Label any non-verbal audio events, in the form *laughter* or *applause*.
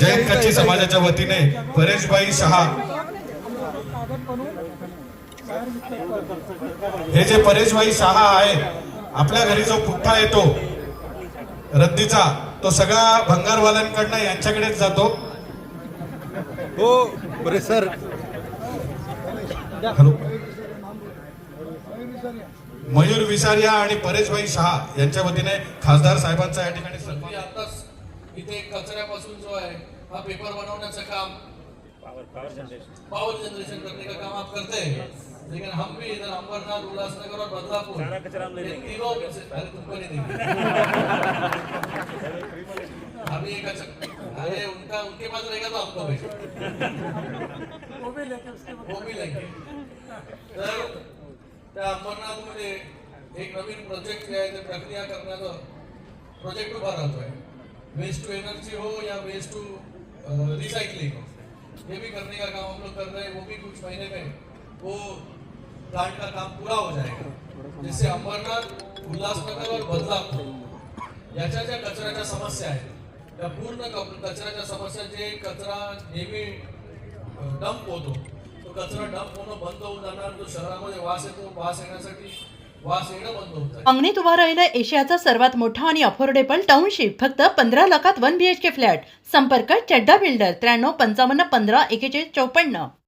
जैन कच्ची समाजाच्या वतीने परेशभाई शहा। हे जे परेशभाई शहा आहे आपल्या घरी जो पुठ्ठा येतो रद्दीचा तो सगळा भंगारवाल्यांकडनं यांच्याकडेच जातो. हो बरे सर. हॅलो. मयूर विसारिया आणि परेशभाई शहा यांच्या वतीने खासदार साहेबांचा या ठिकाणी इथे कचऱ्यापासून जो है हा पेपर बनवण्याचं काम पावर जनरेशन करने का काम आप करते हैं. लेकिन हम भी इधर अंबरनाथ उल्लासनगर और बदलापुर ये तीनों में से अरे तुमको नहीं देंगे। *laughs* अभी एक अच्छा अरे उनका उनके पास रहेगा तो हमको भेजो वो भी लेंगे तर त्या अंबरनाथमध्ये एक नवीन प्रोजेक्ट जे आहे ते प्रक्रिया करण्याचं प्रोजेक्ट उभा राहतोय. वेस्ट टू एनर्जी हो या वेस्ट टू रिसाइकलिंग हो। ये भी करने का काम हम लोग कर रहे हैं, वो भी कुछ महीने में वो प्लांट का काम पूरा हो जाएगा। जिससे अंबरनाथ उल्लासनगर और बदलापूर याच्या कचऱ्याच्या समस्या आहेत। त्या पूर्ण कचऱ्याच्या समस्या जे कचरा नेहमी डंप होतो तो कचरा डंप होणं बंद होऊन जाणार, जो शहरामध्ये वास येतो, वास येण्यासाठी अंगणीत उभा राहिला एशियाचा सर्वात मोठा आणि अफोर्डेबल टाउनशिप फक्त पंधरा लाखात वन बीएचके फ्लॅट संपर्क चड्डा बिल्डर त्र्याण्णव पंचावन्न पंधरा एकेचाळीस चौपन्न.